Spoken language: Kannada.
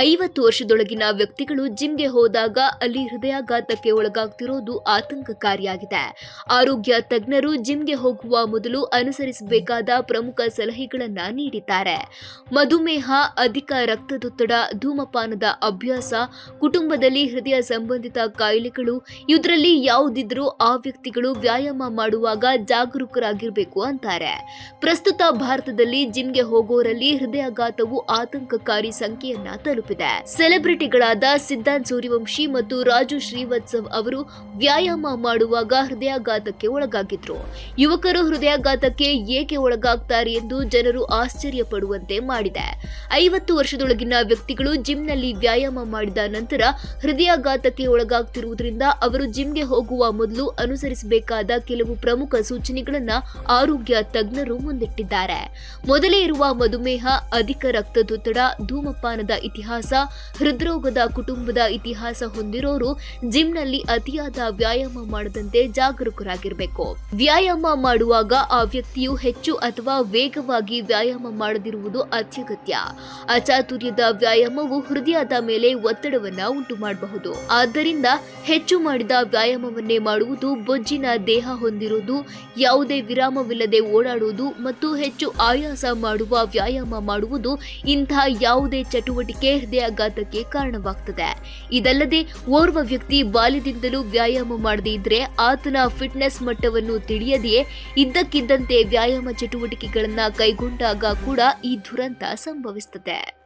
ಐವತ್ತು ವರ್ಷದೊಳಗಿನ ವ್ಯಕ್ತಿಗಳು ಜಿಮ್ಗೆ ಹೋದಾಗ ಅಲ್ಲಿ ಹೃದಯಾಘಾತಕ್ಕೆ ಒಳಗಾಗ್ತಿರೋದು ಆತಂಕಕಾರಿಯಾಗಿದೆ. ಆರೋಗ್ಯ ತಜ್ಞರು ಜಿಮ್ಗೆ ಹೋಗುವ ಮೊದಲು ಅನುಸರಿಸಬೇಕಾದ ಪ್ರಮುಖ ಸಲಹೆಗಳನ್ನು ನೀಡಿದ್ದಾರೆ. ಮಧುಮೇಹ, ಅಧಿಕ ರಕ್ತದೊತ್ತಡ, ಧೂಮಪಾನದ ಅಭ್ಯಾಸ, ಕುಟುಂಬದಲ್ಲಿ ಹೃದಯ ಸಂಬಂಧಿತ ಕಾಯಿಲೆಗಳು, ಇದರಲ್ಲಿ ಯಾವುದಿದ್ರೂ ಆ ವ್ಯಕ್ತಿಗಳು ವ್ಯಾಯಾಮ ಮಾಡುವಾಗ ಜಾಗರೂಕರಾಗಿರಬೇಕು ಅಂತಾರೆ. ಪ್ರಸ್ತುತ ಭಾರತದಲ್ಲಿ ಜಿಮ್ಗೆ ಹೋಗೋರಲ್ಲಿ ಹೃದಯಾಘಾತವು ಆತಂಕಕಾರಿ ಸಂಖ್ಯೆಯನ್ನ ತಲುಪಿದೆ. ಸೆಲೆಬ್ರಿಟಿಗಳಾದ ಸಿದ್ಧಾಂತ್ ಸೂರ್ಯವಂಶಿ ಮತ್ತು ರಾಜು ಶ್ರೀವತ್ಸವ್ ಅವರು ವ್ಯಾಯಾಮ ಮಾಡುವಾಗ ಹೃದಯಾಘಾತಕ್ಕೆ ಒಳಗಾಗಿದ್ರು. ಯುವಕರು ಹೃದಯಾಘಾತಕ್ಕೆ ಏಕೆ ಒಳಗಾಗ್ತಾರೆ ಎಂದು ಜನರು ಆಶ್ಚರ್ಯ ಪಡುವಂತೆ ಮಾಡಿದೆ. ಐವತ್ತು ವರ್ಷದೊಳಗಿನ ವ್ಯಕ್ತಿಗಳು ಜಿಮ್ನಲ್ಲಿ ವ್ಯಾಯಾಮ ಮಾಡಿದ ನಂತರ ಹೃದಯಾಘಾತಕ್ಕೆ ಒಳಗಾಗ್ತಿರುವುದರಿಂದ ಅವರು ಜಿಮ್ಗೆ ಹೋಗುವ ಮೊದಲು ಅನುಸರಿಸಬೇಕಾದ ಕೆಲವು ಪ್ರಮುಖ ಸೂಚನೆಗಳನ್ನ ಆರೋಗ್ಯ ತಜ್ಞರು ಮುಂದಿಟ್ಟಿದ್ದಾರೆ. ಮೊದಲೇ ಇರುವ ಮಧುಮೇಹ, ಅಧಿಕ ರಕ್ತದೊತ್ತಡ, ಧೂಮಪಾನದ ಇತಿಹಾಸ ಹೃದ್ರೋಗದ ಕುಟುಂಬದ ಇತಿಹಾಸ ಹೊಂದಿರೋರು ಜಿಮ್ನಲ್ಲಿ ಅತಿಯಾದ ವ್ಯಾಯಾಮ ಮಾಡದಂತೆ ಜಾಗರೂಕರಾಗಿರಬೇಕು. ವ್ಯಾಯಾಮ ಮಾಡುವಾಗ ಆ ವ್ಯಕ್ತಿಯು ಹೆಚ್ಚು ಅಥವಾ ವೇಗವಾಗಿ ವ್ಯಾಯಾಮ ಮಾಡದಿರುವುದು ಅತ್ಯಗತ್ಯ. ಅಚಾತುರ್ಯದ ವ್ಯಾಯಾಮವು ಹೃದಯದ ಮೇಲೆ ಒತ್ತಡವನ್ನ ಉಂಟು ಮಾಡಬಹುದು ಆದ್ದರಿಂದ ಹೆಚ್ಚು ಮಾಡಿದ ವ್ಯಾಯಾಮವನ್ನೇ ಮಾಡುವುದು ಬೊಜ್ಜಿನ ದೇಹ ಹೊಂದಿರುವುದು ಯಾವುದೇ ವಿರಾಮವಿಲ್ಲದೆ ಓಡಾಡುವುದು ಮತ್ತು ಹೆಚ್ಚು ಆಯಾಸ ಮಾಡುವ ವ್ಯಾಯಾಮ ಮಾಡುವುದು ಇಂತಹ ಯಾವುದೇ ಚಟುವಟಿಕೆ ಹೃದಯಾಘಾತಕ್ಕೆ ಕಾರಣವಾಗ್ತದೆ. ಇದಲ್ಲದೆ, ಓರ್ವ ವ್ಯಕ್ತಿ ಬಾಲ್ಯದಿಂದಲೂ ವ್ಯಾಯಾಮ ಮಾಡದೇ ಇದ್ರೆ ಆತನ ಫಿಟ್ನೆಸ್ ಮಟ್ಟವನ್ನು ತಿಳಿಯದೆಯೇ ಇದ್ದಕ್ಕಿದ್ದಂತೆ ವ್ಯಾಯಾಮ ಚಟುವಟಿಕೆಗಳನ್ನು ಕೈಗೊಂಡಾಗ ಕೂಡ ಈ ದುರಂತ ಸಂಭವಿಸುತ್ತದೆ